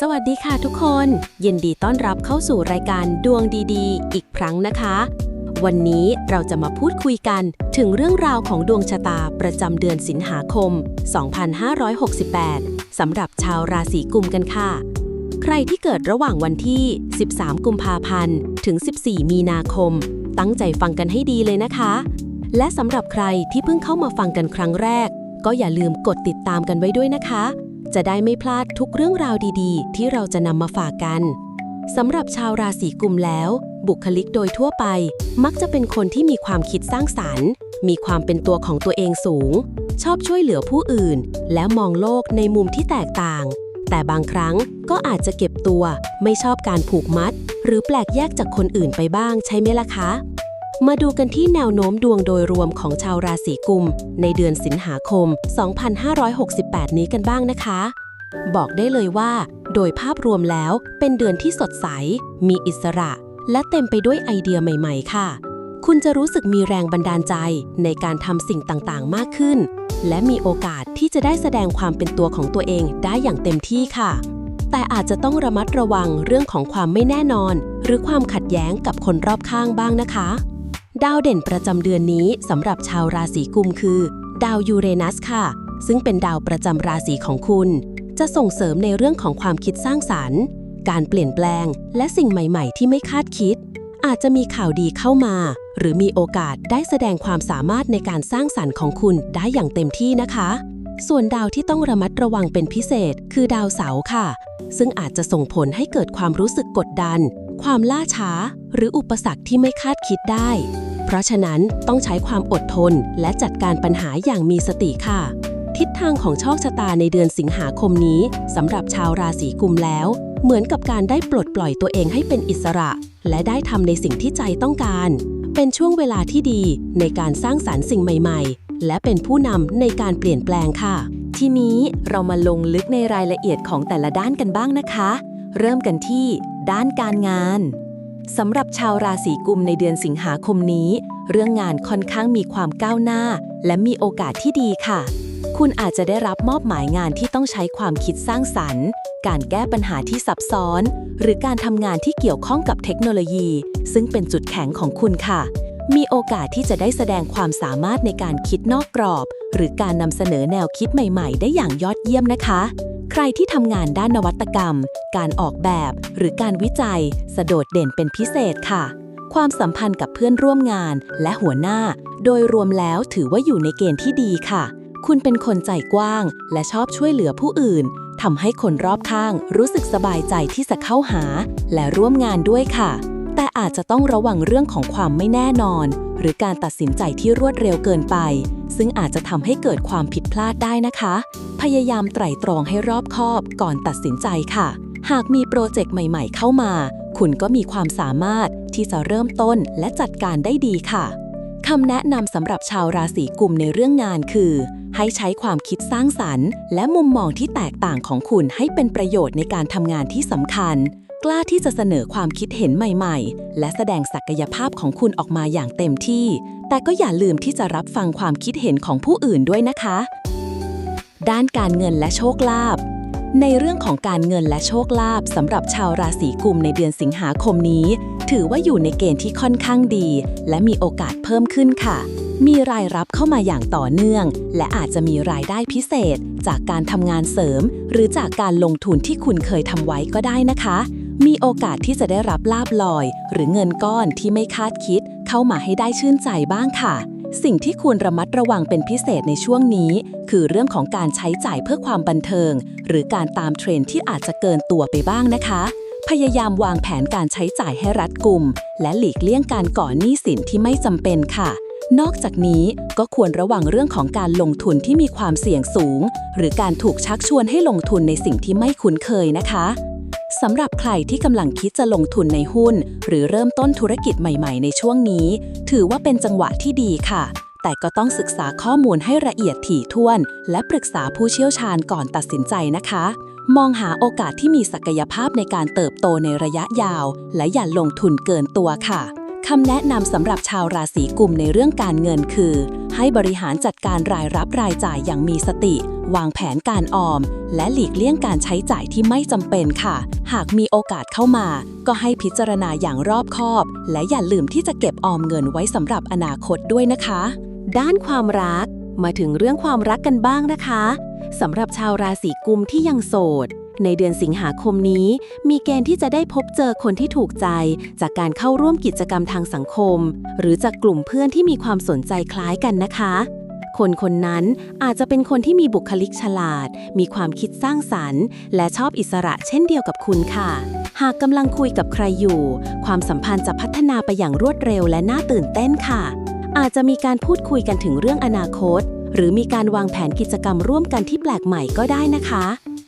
สวัสดีค่ะทุกคน ยินดีต้อนรับเข้าสู่รายการดวงดีๆ อีกครั้งนะคะ วันนี้เราจะมาพูดคุยกันถึงเรื่องราวของดวงชะตาประจำเดือนสิงหาคม 2568 สำหรับชาวราศีกุมกันค่ะ ใครที่เกิดระหว่างวันที่ 13 กุมภาพันธ์ ถึง 14 มีนาคม ตั้งใจฟังกันให้ดีเลยนะคะ และสำหรับใครที่เพิ่งเข้ามาฟังกันครั้งแรก ก็อย่าลืมกดติดตามกันไว้ด้วยนะคะ จะได้ไม่พลาดทุกเรื่องราวดีๆ ที่เราจะนำมาฝากกันสำหรับชาวราศีกุมแล้ว บุคลิกโดยทั่วไป มักจะเป็นคนที่มีความคิดสร้างสรรค์ มีความเป็นตัวของตัวเองสูง ชอบช่วยเหลือผู้อื่น และมองโลกในมุมที่แตกต่าง แต่บางครั้งก็อาจจะเก็บตัว ไม่ชอบการผูกมัด หรือแปลกแยกจากคนอื่นไปบ้างใช่ไหมล่ะคะ มาดูกันที่แนวโน้มดวงโดยรวมของชาวราศีกุม ในเดือนสิงหาคม 2568 นี้กันบ้างนะคะ บอกได้เลยว่า โดยภาพรวมแล้วเป็นเดือนที่สดใส มีอิสระ และเต็มไปด้วยไอเดียใหม่ ๆ ค่ะ คุณจะรู้สึกมีแรงบันดาลใจในการทำสิ่งต่างๆ มากขึ้น และมีโอกาสที่จะได้แสดงความเป็นตัวของตัวเองได้อย่างเต็มที่ค่ะ แต่อาจจะต้องระมัดระวังเรื่องของความไม่แน่นอน หรือความขัดแย้งกับคนรอบข้างบ้างนะคะ ดาวเด่นประจำเดือนนี้สำหรับชาวราศีกุมคือ ดาวยูเรนัสค่ะ ซึ่งเป็นดาวประจำราศีของคุณ จะส่งเสริมในเรื่องของความคิดสร้างสารรค์ การเปลี่ยนแปลง และสิ่งใหม่ ๆ ที่ไม่คาดคิด อาจจะมีข่าวดีเข้ามา หรือมีโอกาสได้แสดงความสามารถในการสร้างสรรค์ของคุณได้อย่างเต็มที่นะคะ ส่วนดาวที่ต้องระมัดระวังเป็นพิเศษ คือดาวเสาร์ค่ะ ซึ่งอาจจะส่งผลให้เกิดความรู้สึกกดดัน ความล่าช้า หรืออุปสรรคที่ไม่คาดคิดได้ เพราะฉะนั้นต้องใช้ความอดทนและจัดการปัญหาอย่างมีสติค่ะ ทิศทางของโชคชะตาในเดือนสิงหาคมนี้สำหรับชาวราศีกุมแล้ว เหมือนกับการได้ปลดปล่อยตัวเองให้เป็นอิสระ และได้ทำในสิ่งที่ใจต้องการ เป็นช่วงเวลาที่ดีในการสร้างสารรค์สิ่งใหม่ๆ และเป็นผู้นำในการเปลี่ยนแปลงค่ะ ทีนี้เรามาลงลึกในรายละเอียดของแต่ละด้านกันบ้างนะคะ เริ่มกันที่ด้านการงานสำหรับชาวราศีกุมในเดือนสิงหาคมนี้ เรื่องงานค่อนข้างมีความก้าวหน้า และมีโอกาสที่ดีค่ะ คุณอาจจะได้รับมอบหมายงานที่ต้องใช้ความคิดสร้างสรรค์ การแก้ปัญหาที่ซับซ้อน หรือการทำงานที่เกี่ยวข้องกับเทคโนโลยี ซึ่งเป็นจุดแข็งของคุณค่ะ มีโอกาสที่จะได้แสดงความสามารถในการคิดนอกกรอบ หรือการนำเสนอแนวคิดใหม่ ๆ ได้อย่างยอดเยี่ยมนะคะ ใครที่ทำงานด้านนวัตกรรม การออกแบบ หรือการวิจัย สะโดดเด่นเป็นพิเศษค่ะ ความสัมพันธ์กับเพื่อนร่วมงานและหัวหน้า โดยรวมแล้วถือว่าอยู่ในเกณฑ์ที่ดีค่ะ คุณเป็นคนใจกว้าง และชอบช่วยเหลือผู้อื่นทำให้คนรอบข้างรู้สึกสบายใจที่จะเข้าหา และร่วมงานด้วยค่ะ แต่อาจจะต้องระวังเรื่องของความไม่แน่นอน หรือการตัดสินใจที่รวดเร็วเกินไป ซึ่งอาจจะทำให้เกิดความผิดพลาดได้นะคะ พยายามไตร่ตรองให้รอบคอบก่อนตัดสินใจค่ะ หากมีโปรเจกต์ใหม่ๆ เข้ามา คุณก็มีความสามารถที่จะเริ่มต้นและจัดการได้ดีค่ะคำแนะนำสำหรับชาวราศีกุมในเรื่องงานคือ ให้ใช้ความคิดสร้างสรรค์ และมุมมองที่แตกต่างของคุณให้เป็นประโยชน์ในการทำงานที่สำคัญ กล้าที่จะเสนอความคิดเห็นใหม่ๆ และแสดงศักยภาพของคุณออกมาอย่างเต็มที่ แต่ก็อย่าลืมที่จะรับฟังความคิดเห็นของผู้อื่นด้วยนะคะ ด้านการเงินและโชคลาภในเรื่องของการเงินและโชคลาภสำหรับชาวราศีกุมในเดือนสิงหาคมนี้ ถือว่าอยู่ในเกณฑ์ที่ค่อนข้างดี และมีโอกาสเพิ่มขึ้นค่ะ มีรายรับเข้ามาอย่างต่อเนื่อง และอาจจะมีรายได้พิเศษ จากการทำงานเสริม หรือจากการลงทุนที่คุณเคยทำไว้ก็ได้นะคะ มีโอกาสที่จะได้รับลาบลอย หรือเงินก้อนที่ไม่คาดคิด เข้ามาให้ได้ชื่นใจบ้างค่ะ สิ่งที่ควรระมัดระวังเป็นพิเศษในช่วงนี้ คือเรื่องของการใช้จ่ายเพื่อความบันเทิง หรือการตามเทรนที่อาจจะเกินตัวไปบ้างนะคะ พยายามวางแผนการใช้จ่ายให้รัดกุม และหลีกเลี่ยงการก่อหนี้สินที่ไม่จำเป็นค่ะนอกจากนี้ก็ควรระวังเรื่องของการลงทุนที่มีความเสี่ยงสูง หรือการถูกชักชวนให้ลงทุนในสิ่งที่ไม่คุ้นเคยนะคะ สำหรับใครที่กำลังคิดจะลงทุนในหุ้น หรือเริ่มต้นธุรกิจใหม่ๆ ในช่วงนี้ ถือว่าเป็นจังหวะที่ดีค่ะ แต่ก็ต้องศึกษาข้อมูลให้ละเอียดถี่ถ้วน และปรึกษาผู้เชี่ยวชาญก่อนตัดสินใจนะคะ มองหาโอกาสที่มีศักยภาพในการเติบโตในระยะยาว และอย่าลงทุนเกินตัวค่ะ คำแนะนำสำหรับชาวราศีกุมในเรื่องการเงินคือ ให้บริหารจัดการรายรับรายจ่ายอย่างมีสติ วางแผนการออม และหลีกเลี่ยงการใช้จ่ายที่ไม่จำเป็นค่ะ หากมีโอกาสเข้ามา ก็ให้พิจารณาอย่างรอบคอบ และอย่าลืมที่จะเก็บออมเงินไว้สำหรับอนาคตด้วยนะคะ ด้านความรัก มาถึงเรื่องความรักกันบ้างนะคะสำหรับชาวราศีกุมที่ยังโสด ในเดือนสิงหาคมนี้ มีเกณฑ์ที่จะได้พบเจอคนที่ถูกใจ จากการเข้าร่วมกิจกรรมทางสังคม หรือจากกลุ่มเพื่อนที่มีความสนใจคล้ายกันนะคะ คนคนนั้นอาจจะเป็นคนที่มีบุคลิกฉลาด มีความคิดสร้างสรรค์ และชอบอิสระเช่นเดียวกับคุณค่ะ หากกำลังคุยกับใครอยู่ ความสัมพันธ์จะพัฒนาไปอย่างรวดเร็วและน่าตื่นเต้นค่ะ อาจจะมีการพูดคุยกันถึงเรื่องอนาคต หรือมีการวางแผนกิจกรรมร่วมกันที่แปลกใหม่ก็ได้นะคะ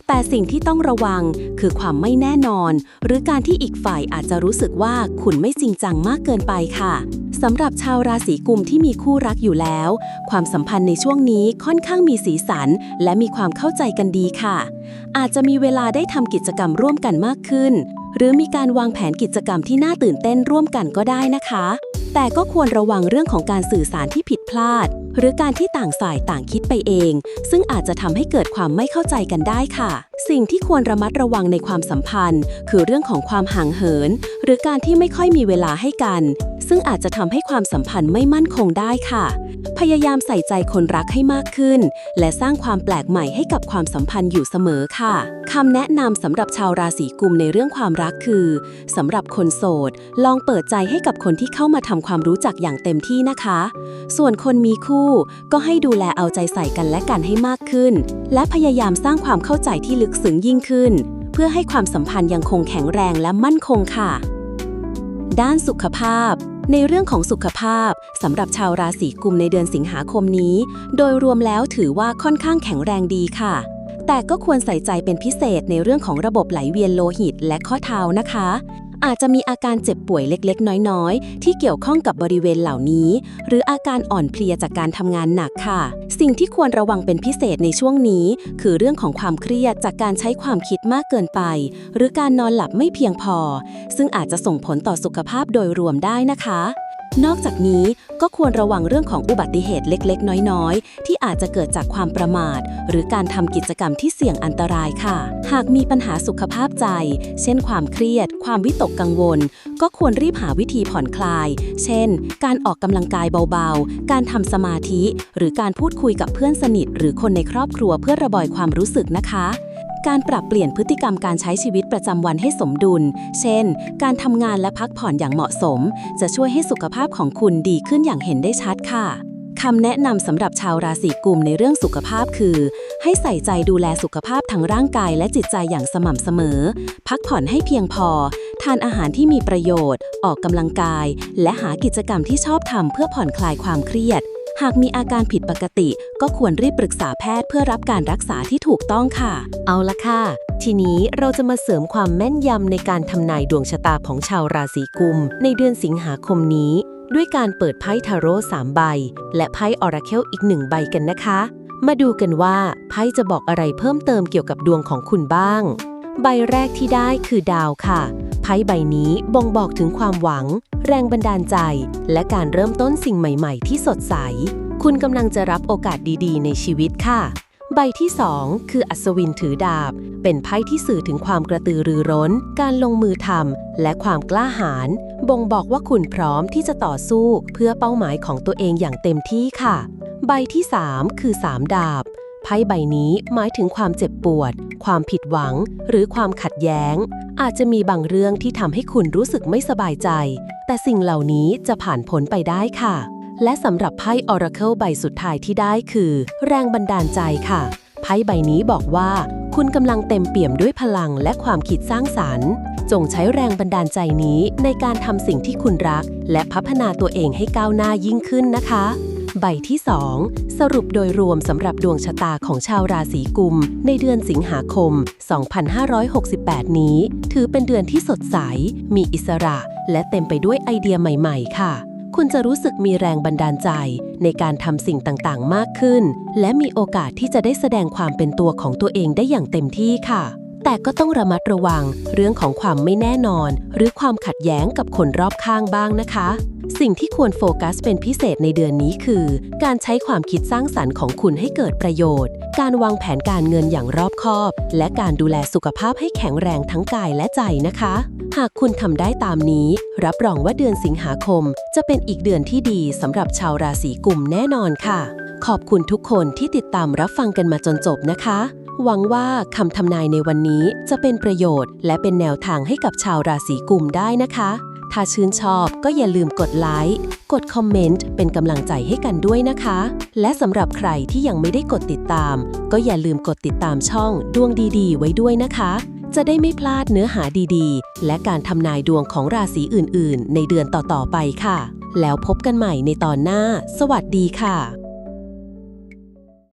แต่สิ่งที่ต้องระวังคือความไม่แน่นอน หรือการที่อีกฝ่ายอาจจะรู้สึกว่าคุณไม่จริงจังมากเกินไปค่ะสำหรับชาวราศีกุมที่มีคู่รักอยู่แล้ว ความสัมพันธ์ในช่วงนี้ค่อนข้างมีสีสัน และมีความเข้าใจกันดีค่ะ อาจจะมีเวลาได้ทำกิจกรรมร่วมกันมากขึ้น หรือมีการวางแผนกิจกรรมที่น่าตื่นเต้นร่วมกันก็ได้นะคะ แต่ก็ควรระวังเรื่องของการสื่อสารที่ผิดพลาด หรือการที่ต่างฝ่ายต่างคิดไปเอง ซึ่งอาจจะทำให้เกิดความไม่เข้าใจกันได้ค่ะ สิ่งที่ควรระมัดระวังในความสัมพันธ์ คือเรื่องของความห่างเหิน หรือการที่ไม่ค่อยมีเวลาให้กัน ซึ่งอาจจะทำให้ความสัมพันธ์ไม่มั่นคงได้ค่ะ พยายามใส่ใจคนรักให้มากขึ้น และสร้างความแปลกใหม่ให้กับความสัมพันธ์อยู่เสมอค่ะคำแนะนำสำหรับชาวราศีกุมในเรื่องความรักคือสำหรับคนโสด ลองเปิดใจให้กับคนที่เข้ามาทำความรู้จักอย่างเต็มที่นะคะ ส่วนคนมีคู่ก็ให้ดูแลเอาใจใส่กันและกันให้มากขึ้น และพยายามสร้างความเข้าใจที่ลึกซึ้งยิ่งขึ้น เพื่อให้ความสัมพันธ์ยังคงแข็งแรงและมั่นคงค่ะ ด้านสุขภาพ ในเรื่องของสุขภาพสำหรับชาวราศีกุมในเดือนสิงหาคมนี้ โดยรวมแล้วถือว่าค่อนข้างแข็งแรงดีค่ะ แต่ก็ควรใส่ใจเป็นพิเศษในเรื่องของระบบไหลเวียนโลหิตและข้อเท้านะคะ อาจจะมีอาการเจ็บป่วยเล็กๆ น้อยๆ ที่เกี่ยวข้องกับบริเวณเหล่านี้ หรืออาการอ่อนเพลียจากการทำงานหนักค่ะ สิ่งที่ควรระวังเป็นพิเศษในช่วงนี้ คือเรื่องของความเครียดจากการใช้ความคิดมากเกินไป หรือการนอนหลับไม่เพียงพอ ซึ่งอาจจะส่งผลต่อสุขภาพโดยรวมได้นะคะ นอกจากนี้ก็ควรระวังเรื่องของอุบัติเหตุเล็กๆ น้อยๆ ที่อาจจะเกิดจากความประมาท หรือการทำกิจกรรมที่เสี่ยงอันตรายค่ะ หากมีปัญหาสุขภาพใจ เช่นความเครียด ความวิตกกังวล ก็ควรรีบหาวิธีผ่อนคลาย เช่น การออกกำลังกายเบาๆ การทำสมาธิ หรือการพูดคุยกับเพื่อนสนิท หรือคนในครอบครัวเพื่อระบายความรู้สึกนะคะ การปรับเปลี่ยนพฤติกรรมการใช้ชีวิตประจำวันให้สมดุล เช่น การทำงานและพักผ่อนอย่างเหมาะสม จะช่วยให้สุขภาพของคุณดีขึ้นอย่างเห็นได้ชัดค่ะคำแนะนำสำหรับชาวราศีกุมในเรื่องสุขภาพคือ ให้ใส่ใจดูแลสุขภาพทั้งร่างกายและจิตใจอย่างสม่ำเสมอ พักผ่อนให้เพียงพอ ทานอาหารที่มีประโยชน์ ออกกำลังกาย และหากิจกรรมที่ชอบทำเพื่อผ่อนคลายความเครียด หากมีอาการผิดปกติ ก็ควรรีบปรึกษาแพทย์เพื่อรับการรักษาที่ถูกต้องค่ะ เอาละค่ะ ทีนี้เราจะมาเสริมความแม่นยำในการทำนายดวงชะตาของชาวราศีกุม ในเดือนสิงหาคมนี้ ด้วยการเปิดไพ่ทาโร่3ใบ และไพ่ออราเคิลอีกหนึ่งใบกันนะคะ มาดูกันว่าไพ่จะบอกอะไรเพิ่มเติมเกี่ยวกับดวงของคุณบ้าง ใบแรกที่ได้คือดาวค่ะ ไพ่ใบนี้บ่งบอกถึงความหวัง แรงบันดาลใจ และการเริ่มต้นสิ่งใหม่ ๆ ที่สดใส คุณกำลังจะรับโอกาสดีๆ ในชีวิตค่ะ ใบที่ 2 คืออัศวินถือดาบ เป็นไพ่ที่สื่อถึงความกระตือรือร้น การลงมือทำและความกล้าหาญ บ่งบอกว่าคุณพร้อมที่จะต่อสู้เพื่อเป้าหมายของตัวเองอย่างเต็มที่ค่ะ ใบที่ 3 คือ 3 ดาบ ไพ่ใบนี้หมายถึงความเจ็บปวด ความผิดหวัง หรือความขัดแย้ง อาจจะมีบางเรื่องที่ทำให้คุณรู้สึกไม่สบายใจ แต่สิ่งเหล่านี้จะผ่านพ้นไปได้ค่ะ และสำหรับไพ่ Oracle ใบสุดท้ายที่ได้คือ แรงบันดาลใจค่ะ ไพ่ใบนี้บอกว่า คุณกำลังเต็มเปี่ยมด้วยพลังและความคิดสร้างสรรค์จงใช้แรงบันดาลใจนี้ในการทำสิ่งที่คุณรัก และพัฒนาตัวเองให้ก้าวหน้ายิ่งขึ้นนะคะ ใบที่ 2 สรุปโดยรวมสำหรับดวงชะตาของชาวราศีกุม ในเดือนสิงหาคม 2568 นี้ ถือเป็นเดือนที่สดใส มีอิสระ และเต็มไปด้วยไอเดียใหม่ ๆ ค่ะ คุณจะรู้สึกมีแรงบันดาลใจ ในการทำสิ่งต่างๆ มากขึ้น และมีโอกาสที่จะได้แสดงความเป็นตัวของตัวเองได้อย่างเต็มที่ค่ะแต่ก็ต้องระมัดระวังเรื่องของความไม่แน่นอน หรือความขัดแย้งกับคนรอบข้างบ้างนะคะ สิ่งที่ควรโฟกัสเป็นพิเศษในเดือนนี้คือ การใช้ความคิดสร้างสรรค์ของคุณให้เกิดประโยชน์ การวางแผนการเงินอย่างรอบคอบ และการดูแลสุขภาพให้แข็งแรงทั้งกายและใจนะคะ หากคุณทำได้ตามนี้ รับรองว่าเดือนสิงหาคม จะเป็นอีกเดือนที่ดีสำหรับชาวราศีกุมแน่นอนค่ะ ขอบคุณทุกคนที่ติดตามรับฟังกันมาจนจบนะคะหวังว่าคำทำนายในวันนี้จะเป็นประโยชน์ และเป็นแนวทางให้กับชาวราศีกุมได้นะคะ ถ้าชื่นชอบก็อย่าลืมกดไลค์ กดคอมเมนต์ เป็นกำลังใจให้กันด้วยนะคะ และสำหรับใครที่ยังไม่ได้กดติดตาม ก็อย่าลืมกดติดตามช่องดวงดีๆ ไว้ด้วยนะคะ จะได้ไม่พลาดเนื้อหาดีๆ และการทำนายดวงของราศีอื่นๆ ในเดือนต่อๆไปค่ะ แล้วพบกันใหม่ในตอนหน้า สวัสดีค่ะ